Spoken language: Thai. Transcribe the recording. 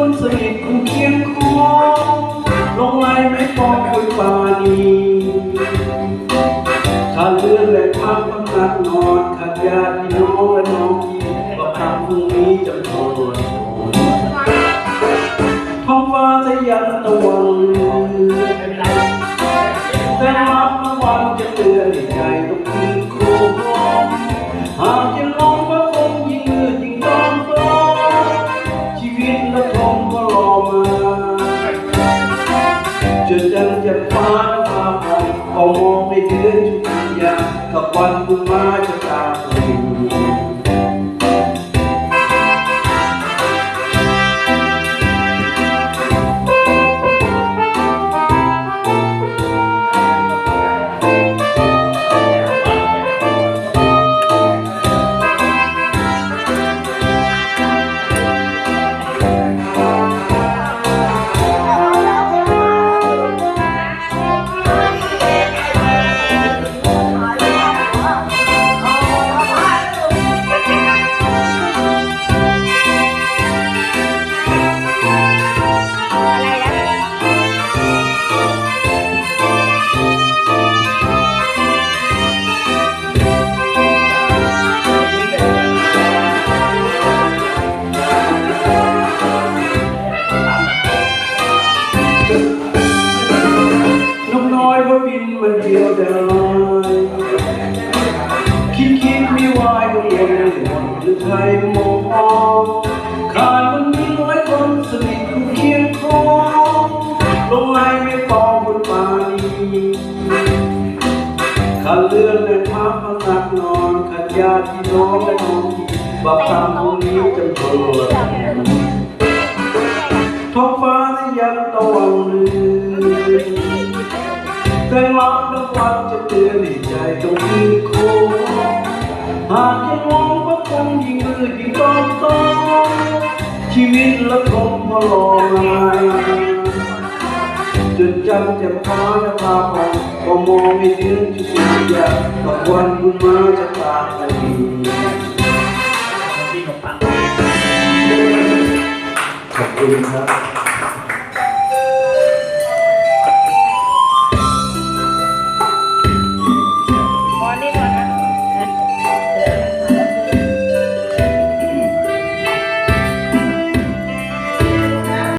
คนสนิทคงเคียงคองลงไม้ไม่ปองคุยปานีขาเลื่อนและพักพักนักนอนขาดญาติพี่น้องและน้องพี่ก็คำพรุ่งนี้จะโดนท้องฟ้าจะยันตะวัน ฉันจะฟ้าและฟ้าผ่องก็มองไม่เดือนทุกอย่างกับวันคุณมาจะตาไป นกน้อยว่าบินมันเดียวดายคิดคิดไม่วายก็วนวนหรือไทยมองออกขาดมันมีน้อยคนสนิทคู่เคียงคองลงไม้ไม่ปองบนปานีขาดเลือนและพักพักนอนขาดญาติพี่น้องและน้องบักคำพรุ่งนี้จำเริญ แสงรับและวันจะเตือนให้ใจต้องยืนคงหากยังมองว่าคงยิ่งมืดยิ่งต้องต้องชีวิตละคงมารอมาจนจำจะพาและพาไปก็มองไม่ถึงจุดสิ้นยากกับวันคุณมาจะตาไปขอบคุณครับ